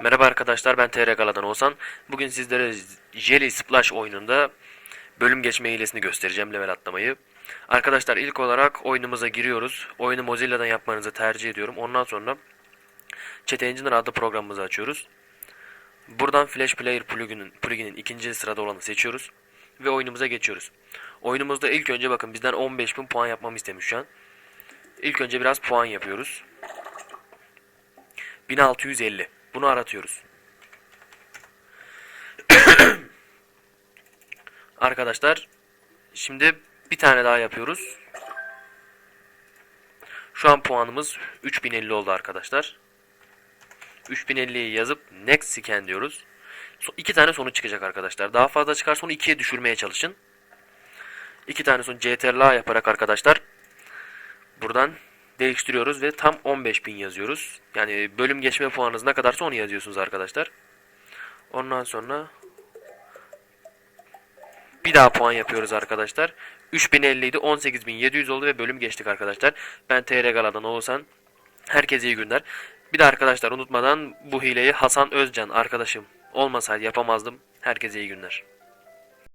Merhaba arkadaşlar ben TR Gala'dan Oğuzhan. Bugün sizlere Jelly Splash oyununda bölüm geçme hilesini göstereceğim level atlamayı. Arkadaşlar ilk olarak oyunumuza giriyoruz. Oyunu Mozilla'dan yapmanızı tercih ediyorum. Ondan sonra Chat Engineer adlı programımızı açıyoruz. Buradan Flash Player plugin'in, plugin'in ikinci sırada olanı seçiyoruz. Ve oyunumuza geçiyoruz. Oyunumuzda ilk önce bakın bizden 15.000 puan yapmamı istemiş şu an. İlk önce biraz puan yapıyoruz. 1650. Bunu aratıyoruz. Arkadaşlar şimdi bir tane daha yapıyoruz. Şu an puanımız 3050 oldu arkadaşlar. 3050'yi yazıp next scan diyoruz. So- İki tane sonuç çıkacak arkadaşlar. Daha fazla çıkarsa onu ikiye düşürmeye çalışın. İki tane sonuç CTRL yaparak arkadaşlar buradan değiştiriyoruz ve tam 15.000 yazıyoruz. Yani bölüm geçme puanınız ne kadarsa onu yazıyorsunuz arkadaşlar. Ondan sonra bir daha puan yapıyoruz arkadaşlar. 3050 idi 18700 oldu ve bölüm geçtik arkadaşlar. Ben TR Gala'dan Oğuzhan. Herkese iyi günler. Bir de arkadaşlar unutmadan bu hileyi Hasan Özcan arkadaşım olmasaydı yapamazdım. Herkese iyi günler.